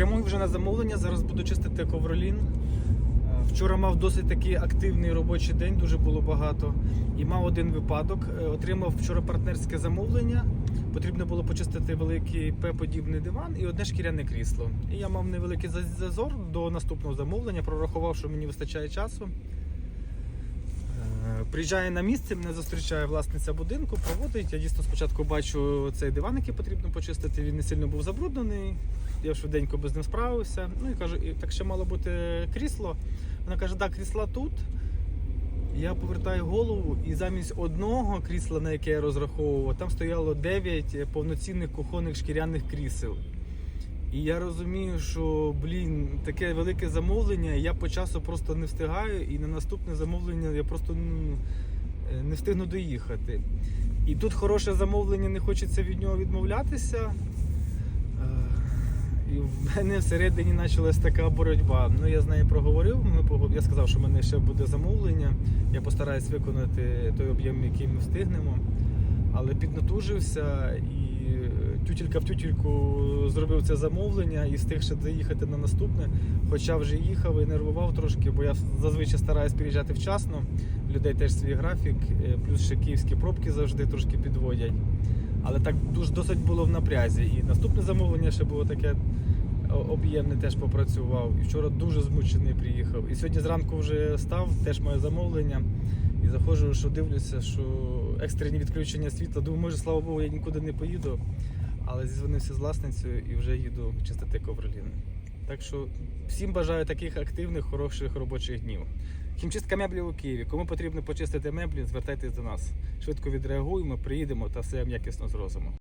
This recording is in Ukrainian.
Прямую вже на замовлення. Зараз буду чистити ковролін. Е, Вчора мав досить такий активний робочий день, дуже було багато. І мав один випадок. Е, Отримав вчора партнерське замовлення. Потрібно було почистити великий П-подібний диван і одне шкіряне крісло. І я мав невеликий зазор до наступного замовлення, прорахував, що мені вистачає часу. Е, Приїжджає на місце, мене зустрічає власниця будинку, проводить. Я дійсно спочатку бачу цей диван, який потрібно почистити. Він не сильно був забруднений. Я швиденько без ним справився. Ну і кажу, так ще мало бути крісло. Вона каже, так, крісла тут. Я повертаю голову, і замість одного крісла, на яке я розраховував, там стояло 9 повноцінних кухонних шкіряних крісел. І я розумію, що блін, таке велике замовлення, я по часу просто не встигаю, і на наступне замовлення я просто ну, е, не встигну доїхати. І тут хороше замовлення, не хочеться від нього відмовлятися. В мене всередині почалась така боротьба. Ну, я з нею проговорив. Ми Я сказав, що в мене ще буде замовлення. Я постараюсь виконати той об'єм, який ми встигнемо. Але піднатужився і е, тютілька в тютільку зробив це замовлення і встиг ще заїхати на наступне. Хоча вже їхав і нервував трошки, бо я зазвичай стараюсь приїжджати вчасно. Людей теж свій графік, е, плюс ще київські пробки завжди трошки підводять. Але так дуже досить було в напрязі. І наступне замовлення ще було таке о- об'ємне, теж попрацював. І вчора дуже змучений приїхав. І сьогодні зранку вже став, теж маю замовлення. І заходжу, що дивлюся, що екстрені відключення світла. Думаю, може, слава Богу, я нікуди не поїду. Але зізвонився з власницею і вже їду чистити ковролін. Так що всім бажаю таких активних, хороших робочих днів. Хімчистка меблів у Києві. Кому потрібно почистити меблі, звертайтесь до нас. Швидко відреагуємо, приїдемо та все якісно зробимо.